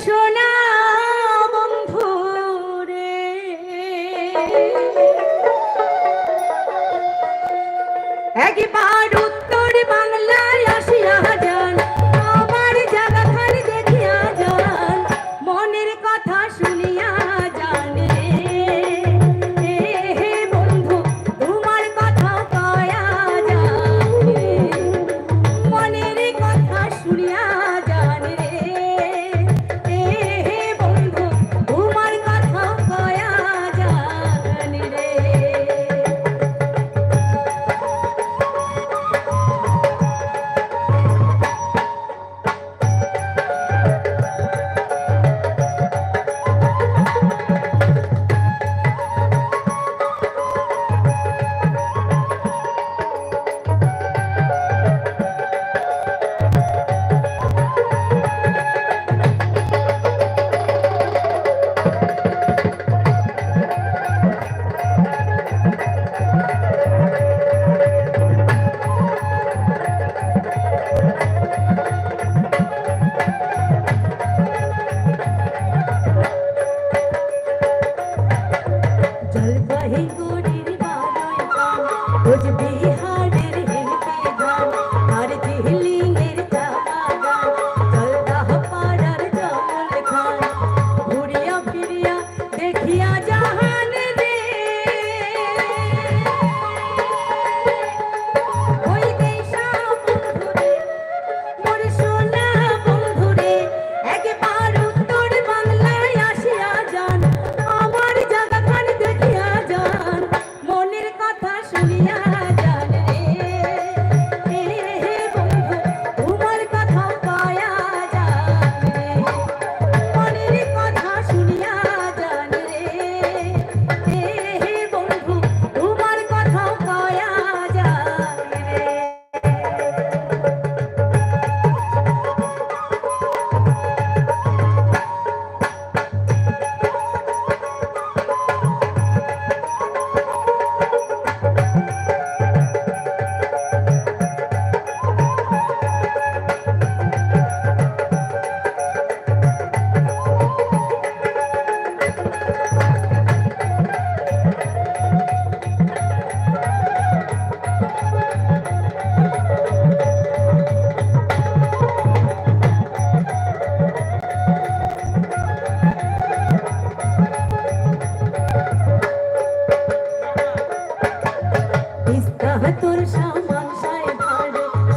সোনা বন্ধু রে। একবার कहीं गोरी बाबा कुछ भी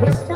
Christ.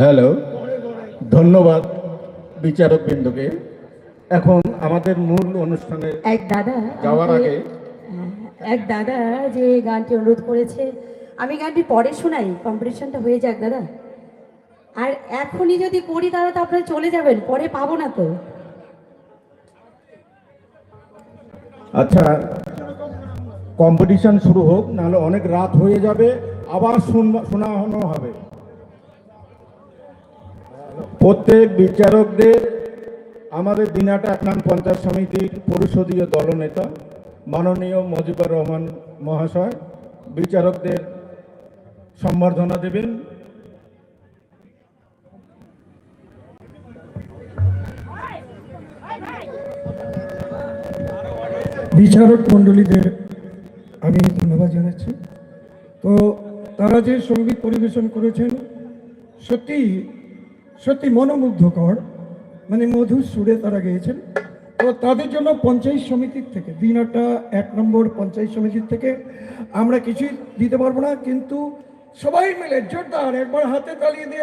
হ্যালো ধন্যবাদ বিচারক বিন্দুকে। এখন আমাদের মূল অনুষ্ঠানে এক দাদা যাওয়ার আগে হ্যাঁ, এক দাদা যে গানটি অনুরোধ করেছে আমি গানটি পরে শোনাই কম্পিটিশনটা হয়ে যাক দাদা। আর এখনই যদি করি তাহলে তো আপনারা চলে যাবেন পরে পাবো না তো। আচ্ছা কম্পিটিশন শুরু হোক নাহলে অনেক রাত হয়ে যাবে আবার শোনানো হবে। প্রত্যেক বিচারকদের আমাদের দিনাটা নাম পঞ্চায়েত সমিতির পরিষদীয় দলনেতা মাননীয় মজিবুর রহমান মহাশয়, বিচারকদের সম্বর্ধনা দেবেন। বিচারক মণ্ডলীদের আমি ধন্যবাদ জানাচ্ছি। তো তারা যে সংগীত পরিবেশন করেছেন সত্যি সত্যি মনোমুগ্ধকর। মানে মধুর সুরে তারা গেয়েছেন। তো তাদের জন্য পঞ্চায়েত সমিতির থেকে দিনটা এক নম্বর পঞ্চায়েত সমিতির থেকে আমরা কিছুই দিতে পারব না, কিন্তু সবাই মিলে জোরদার একবার হাতে তালিয়ে দিয়ে